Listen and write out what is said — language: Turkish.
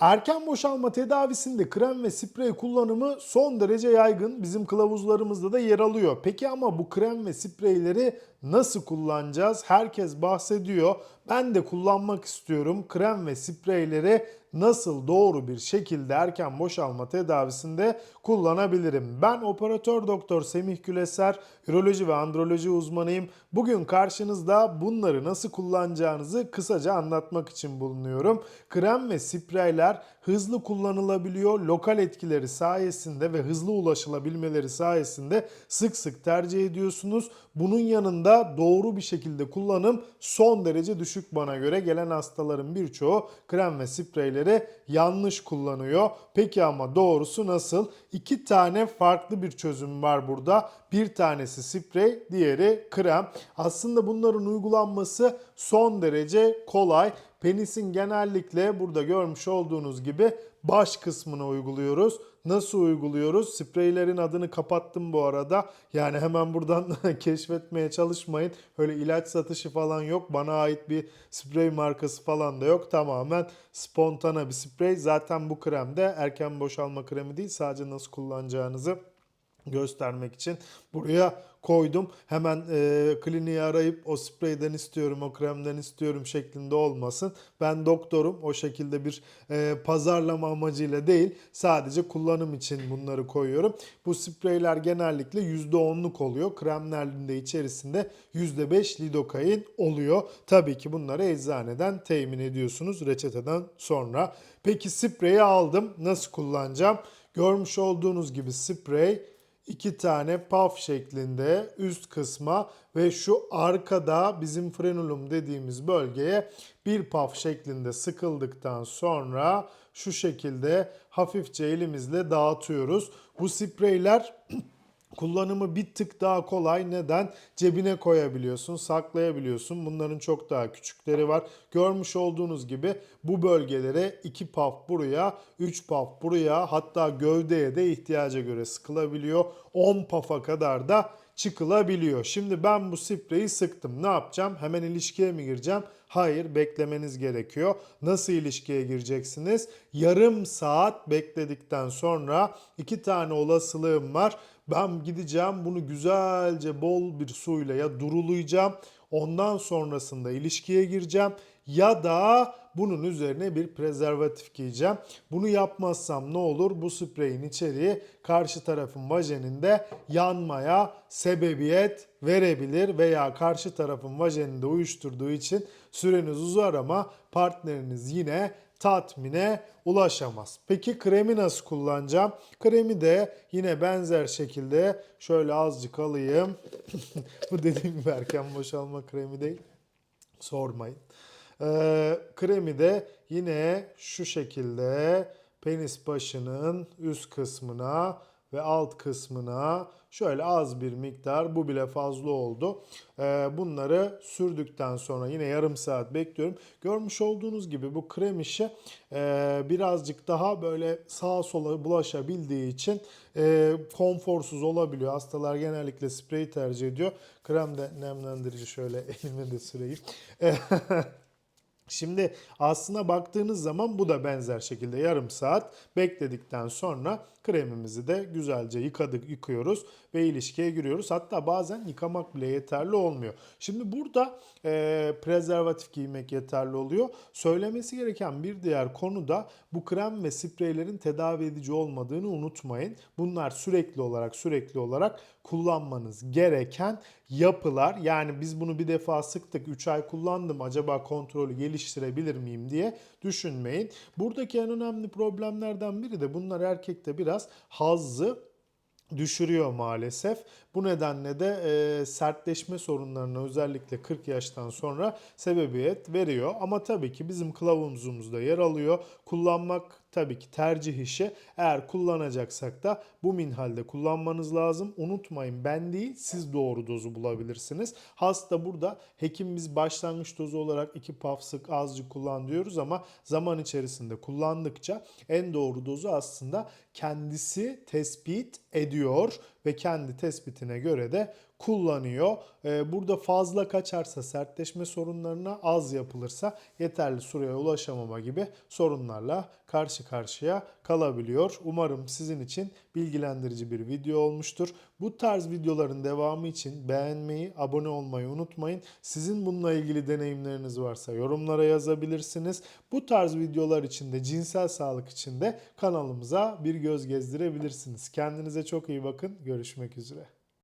Erken boşalma tedavisinde krem ve sprey kullanımı son derece yaygın. Bizim kılavuzlarımızda da yer alıyor. Peki ama bu krem ve spreyleri nasıl kullanacağız? Herkes bahsediyor. Ben de kullanmak istiyorum. Krem ve spreyleri nasıl doğru bir şekilde erken boşalma tedavisinde kullanabilirim? Ben operatör doktor Semih Güleser, üroloji ve androloji uzmanıyım. Bugün karşınızda bunları nasıl kullanacağınızı kısaca anlatmak için bulunuyorum. Krem ve spreyler hızlı kullanılabiliyor. Lokal etkileri sayesinde ve hızlı ulaşılabilmeleri sayesinde sık sık tercih ediyorsunuz. Bunun yanında doğru bir şekilde kullanım son derece düşük bana göre. Gelen hastaların birçoğu krem ve spreyleri yanlış kullanıyor. Peki ama doğrusu nasıl? İki tane farklı bir çözüm var burada. Bir tanesi sprey, diğeri krem. Aslında bunların uygulanması son derece kolay. Penisin genellikle burada görmüş olduğunuz gibi baş kısmına uyguluyoruz. Nasıl uyguluyoruz? Spreylerin adını kapattım bu arada. Yani hemen buradan keşfetmeye çalışmayın. Öyle ilaç satışı falan yok. Bana ait bir sprey markası falan da yok. Tamamen spontana bir sprey. Zaten bu krem de erken boşalma kremi değil. Sadece nasıl kullanacağınızı göstermek için buraya koydum. Hemen e, kliniği arayıp o spreyden istiyorum, o kremden istiyorum şeklinde olmasın. Ben doktorum. O şekilde bir e, pazarlama amacıyla değil, sadece kullanım için bunları koyuyorum. Bu spreyler genellikle %10'luk oluyor. Kremlerin de içerisinde %5 lidokain oluyor. Tabii ki bunları eczaneden temin ediyorsunuz reçeteden sonra. Peki spreyi aldım. Nasıl kullanacağım? Görmüş olduğunuz gibi sprey iki tane puff şeklinde üst kısma ve şu arkada bizim frenulum dediğimiz bölgeye bir puff şeklinde sıkıldıktan sonra şu şekilde hafifçe elimizle dağıtıyoruz. Bu spreyler Kullanımı bir tık daha kolay. Neden? Cebine koyabiliyorsun, saklayabiliyorsun. Bunların çok daha küçükleri var. Görmüş olduğunuz gibi bu bölgelere 2 puff buraya, 3 puff buraya hatta gövdeye de ihtiyaca göre sıkılabiliyor. 10 puff'a kadar da çıkılabiliyor. Şimdi ben bu spreyi sıktım. Ne yapacağım? Hemen ilişkiye mi gireceğim? Hayır, beklemeniz gerekiyor. Nasıl ilişkiye gireceksiniz? Yarım saat bekledikten sonra iki tane olasılığım var. Ben gideceğim bunu güzelce bol bir suyla ya durulayacağım. Ondan sonrasında ilişkiye gireceğim ya da bunun üzerine bir prezervatif giyeceğim. Bunu yapmazsam ne olur? Bu spreyin içeriği karşı tarafın vajeninde yanmaya sebebiyet verebilir veya karşı tarafın vajeninde uyuşturduğu için süreniz uzar ama partneriniz yine tatmine ulaşamaz. Peki kremi nasıl kullanacağım? Kremi de yine benzer şekilde şöyle azıcık alayım. Bu dediğim gibi erken boşalma kremi değil. Sormayın. Ee, kremi de yine şu şekilde penis başının üst kısmına ve alt kısmına şöyle az bir miktar bu bile fazla oldu. Ee, bunları sürdükten sonra yine yarım saat bekliyorum. Görmüş olduğunuz gibi bu krem işi e, birazcık daha böyle sağa sola bulaşabildiği için e, konforsuz olabiliyor. Hastalar genellikle sprey tercih ediyor. Krem de nemlendirici şöyle elime de süreyim. Şimdi aslına baktığınız zaman bu da benzer şekilde yarım saat bekledikten sonra kremimizi de güzelce yıkadık, yıkıyoruz ve ilişkiye giriyoruz. Hatta bazen yıkamak bile yeterli olmuyor. Şimdi burada e, prezervatif giymek yeterli oluyor. Söylemesi gereken bir diğer konu da bu krem ve spreylerin tedavi edici olmadığını unutmayın. Bunlar sürekli olarak sürekli olarak kullanmanız gereken yapılar. Yani biz bunu bir defa sıktık 3 ay kullandım acaba kontrolü geliştirebilir miyim diye düşünmeyin. Buradaki en önemli problemlerden biri de bunlar erkekte biraz hazzı düşürüyor maalesef. Bu nedenle de e, sertleşme sorunlarına özellikle 40 yaştan sonra sebebiyet veriyor. Ama tabii ki bizim kılavuzumuzda yer alıyor. Kullanmak tabii ki tercih işi. Eğer kullanacaksak da bu minhalde kullanmanız lazım. Unutmayın ben değil siz doğru dozu bulabilirsiniz. Hasta burada hekimimiz başlangıç dozu olarak 2 puff sık azıcık kullan diyoruz ama zaman içerisinde kullandıkça en doğru dozu aslında kendisi tespit ediyor ve kendi tespitine göre de kullanıyor. Ee, Burada fazla kaçarsa sertleşme sorunlarına az yapılırsa yeterli süreye ulaşamama gibi sorunlarla karşı karşıya kalabiliyor. Umarım sizin için bilgilendirici bir video olmuştur. Bu tarz videoların devamı için beğenmeyi, abone olmayı unutmayın. Sizin bununla ilgili deneyimleriniz varsa yorumlara yazabilirsiniz. Bu tarz videolar için de cinsel sağlık için de kanalımıza bir göz gezdirebilirsiniz. Kendinize çok iyi bakın. Görüşmek üzere.